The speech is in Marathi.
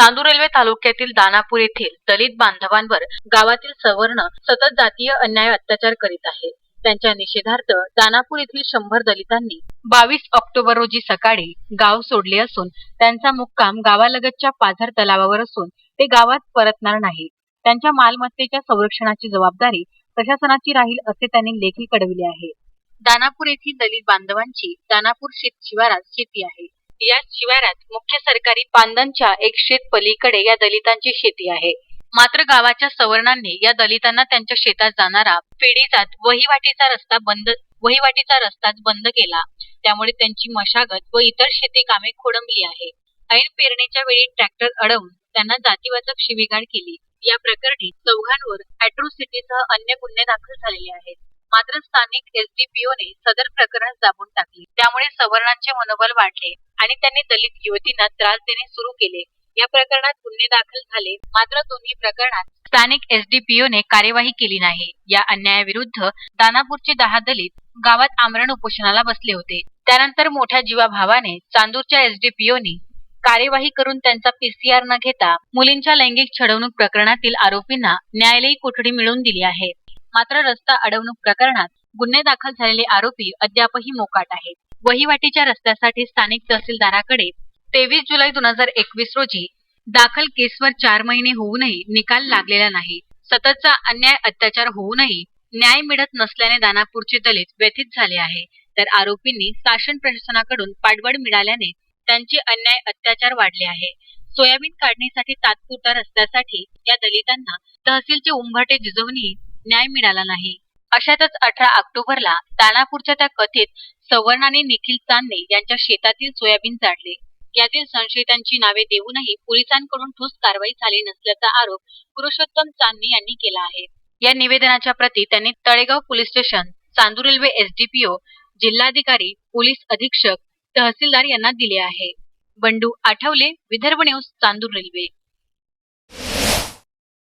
चांदूर रेल्वे तालुक्यातील दानापूर येथील दलित बांधवांवर गावातील सवर्ण सतत जातीय अन्याय अत्याचार करीत आहे त्यांच्या निषेधार्थ दानापूर येथील शंभर दलितांनी बावीस ऑक्टोबर रोजी सकाळी गाव सोडले असून त्यांचा मुक्काम गावालगतच्या पाझर तलावावर असून ते गावात परतणार नाही त्यांच्या मालमत्तेच्या संरक्षणाची जबाबदारी प्रशासनाची राहील असे त्यांनी लेखी कळविले आहे. दानापूर येथील दलित बांधवांची दानापूर शेत शिवारात शेती आहे. या शिवारात मुख्य सरकारी पांदनच्या एक शेत पलीकडे या दलितांची शेती आहे. मात्र गावाच्या सवर्णांनी या दलितांना त्यांच्या शेतात जाणारा पेढीजात वहिवाटीचा रस्ता बंद वहिवाटीचा रस्ताच बंद केला. त्यामुळे त्यांची मशागत व इतर शेती कामे खोडंबली आहे. ऐन पेरणीच्या वेळी ट्रॅक्टर अडवून त्यांना जातीवाचक शिवीगाळ केली. या प्रकरणी चौघांवर अॅट्रोसिटीसह अन्य गुन्हे दाखल झालेले आहेत. मात्र स्थानिक एसडीपीओने सदर प्रकरण दाबून टाकले. त्यामुळे सवर्णांचे मनोबल वाढले. आणि त्यांनी दलित युवतींना त्रास देणे सुरू केले. या प्रकरणात गुन्हे दाखल झाले. मात्र दोन्ही प्रकरणात स्थानिक एसडीपीओने कार्यवाही केली नाही. या अन्यायाविरुद्ध दानापूरचे दहा दलित गावात आमरण उपोषणाला बसले होते. त्यानंतर मोठ्या जीवाभावाने चांदूरच्या एसडीपीओने कार्यवाही करून त्यांचा पीसीआर न घेता मुलींच्या लैंगिक छडवणूक प्रकरणातील आरोपींना न्यायालयी कोठडी मिळवून दिली आहे. मात्र रस्ता अडवणूक प्रकरणात गुन्हे दाखल झालेले आरोपी अद्यापही मोकाट आहेत. वहिवाटीच्या रस्त्यासाठी स्थानिक तहसीलदाराकडे तेवीस जुलै दोन हजार एकवीस रोजी दाखल केसवर चार महिने होऊनही निकाल लागलेला नाही. सततचा अन्याय अत्याचार होऊनही न्याय मिळत नसल्याने दानापूरचे दलित व्यथित झाले आहे. तर आरोपींनी शासन प्रशासनाकडून पाठबळ मिळाल्याने त्यांचे अन्याय अत्याचार वाढले आहे. सोयाबीन काढणीसाठी तात्पुरता रस्त्यासाठी या दलितांना तहसीलचे उंभाटे जिजवूनही न्याय मिळाला नाही. अशातच अठरा ऑक्टोबरला दानापूरच्या त्या कथित सवर्णाने निखिल चांदणे यांच्या शेतातील सोयाबीन जाडले यातील संशयितांची नावे देऊनही पोलिसांकडून ठोस कारवाई झाली नसल्याचा आरोप पुरुषोत्तम चांदणे यांनी केला आहे. या निवेदनाच्या प्रती त्यांनी Talegaon police station Chandur Railway SDPO जिल्हाधिकारी पोलीस अधीक्षक तहसीलदार यांना दिले आहे. Bandu Athawale Vidarbha news Chandur railway.